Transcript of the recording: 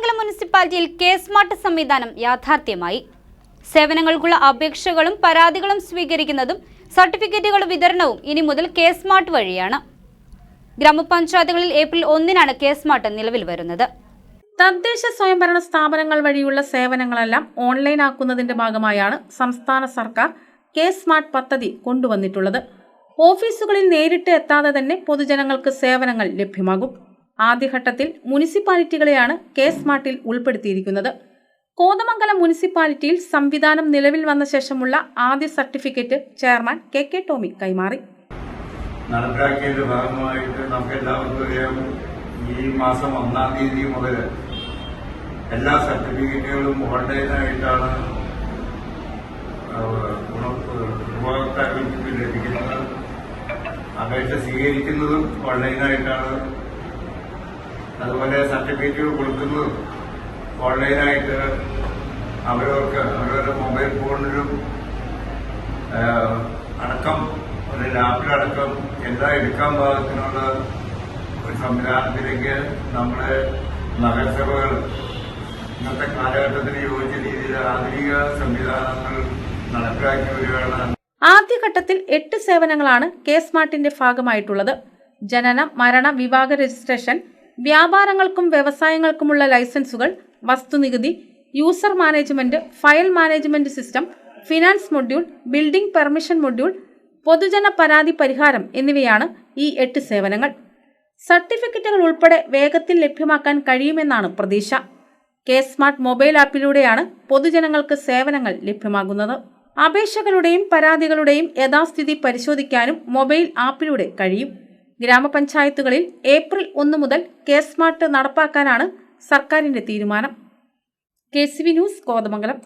കോതമംഗലം മുനിസിപ്പാലിറ്റിയിൽ K smart സംവിധാനം യാഥാർത്ഥ്യമായി. സേവനങ്ങൾക്കുള്ള അപേക്ഷകളും പരാതികളും സ്വീകരിക്കുന്നതും സർട്ടിഫിക്കറ്റുകൾ വിതരണവും ഇനി മുതൽ കെ സ്മാർട്ട് വഴിയാണ്. ഗ്രാമപഞ്ചായത്തുകളിൽ ഏപ്രിൽ ഒന്നിനാണ് കെ സ്മാർട്ട് നിലവിൽ വരുന്നത്. തദ്ദേശ സ്വയംഭരണ സ്ഥാപനങ്ങൾ വഴിയുള്ള സേവനങ്ങളെല്ലാം ഓൺലൈൻ ആക്കുന്നതിന്റെ ഭാഗമായാണ് സംസ്ഥാന സർക്കാർ കെ സ്മാർട്ട് പദ്ധതി കൊണ്ടുവന്നിട്ടുള്ളത്. ഓഫീസുകളിൽ നേരിട്ട് എത്താതെ തന്നെ പൊതുജനങ്ങൾക്ക് സേവനങ്ങൾ ലഭ്യമാകും. ആദ്യഘട്ടത്തിൽ മുനിസിപ്പാലിറ്റികളെയാണ് കെ സ്മാർട്ടിൽ ഉൾപ്പെടുത്തിയിരിക്കുന്നത്. കോതമംഗലം മുനിസിപ്പാലിറ്റിയിൽ സംവിധാനം നിലവിൽ വന്ന ശേഷമുള്ള ആദ്യ certificate chairman K K Tomy കൈമാറി. നടപ്പിലാക്കിയതിന്റെ ഭാഗമായിട്ട് നമുക്ക് എല്ലാവർക്കും അറിയാം ഈ മാസം ഒന്നാം തീയതി മുതൽ എല്ലാ സർട്ടിഫിക്കറ്റുകളും ഓൺലൈനായിട്ടാണ് ഉപഭോക്താക്കൾക്ക് ലഭിക്കുന്നത്. അപേക്ഷ സ്വീകരിക്കുന്നതും ഓൺലൈനായിട്ടാണ്. അതുപോലെ സർട്ടിഫിക്കറ്റുകൾ കൊടുക്കുന്നതും ഓൺലൈനായിട്ട് അവരവർക്ക് അവരവരുടെ മൊബൈൽ ഫോണിലും അടക്കം ഒരു ലാപ്പിലടക്കം എല്ലാം എടുക്കാൻ പാകത്തിനുള്ള ഒരു സംവിധാനത്തിലേക്ക് നമ്മുടെ നഗരസഭകൾ ഇന്നത്തെ കാലഘട്ടത്തിന് യോജിച്ച രീതിയിൽ ആധുനിക സംവിധാനങ്ങൾ നടപ്പിലാക്കി വരികയാണ്. ആദ്യഘട്ടത്തിൽ എട്ട് സേവനങ്ങളാണ് കെ സ്മാർട്ടിന്റെ ഭാഗമായിട്ടുള്ളത്. ജനന മരണ വിവാഹ രജിസ്ട്രേഷൻ വ്യാപാരങ്ങൾക്കും വ്യവസായങ്ങൾക്കുമുള്ള ലൈസൻസുകൾ വസ്തുനികുതി user management file management system finance module building permission module പൊതുജന പരാതി പരിഹാരം എന്നിവയാണ് ഈ എട്ട് സേവനങ്ങൾ. സർട്ടിഫിക്കറ്റുകൾ ഉൾപ്പെടെ വേഗത്തിൽ ലഭ്യമാക്കാൻ കഴിയുമെന്നാണ് പ്രതീക്ഷ. കെ സ്മാർട്ട് മൊബൈൽ ആപ്പിലൂടെയാണ് പൊതുജനങ്ങൾക്ക് സേവനങ്ങൾ ലഭ്യമാകുന്നത്. അപേക്ഷകളുടെയും പരാതികളുടെയും യഥാസ്ഥിതി പരിശോധിക്കാനും മൊബൈൽ ആപ്പിലൂടെ കഴിയും. ഗ്രാമപഞ്ചായത്തുകളിൽ ഏപ്രിൽ ഒന്ന് മുതൽ കെ സ്മാർട്ട് നടപ്പാക്കാനാണ് സർക്കാരിന്റെ തീരുമാനം. K C V news Kothamangalam.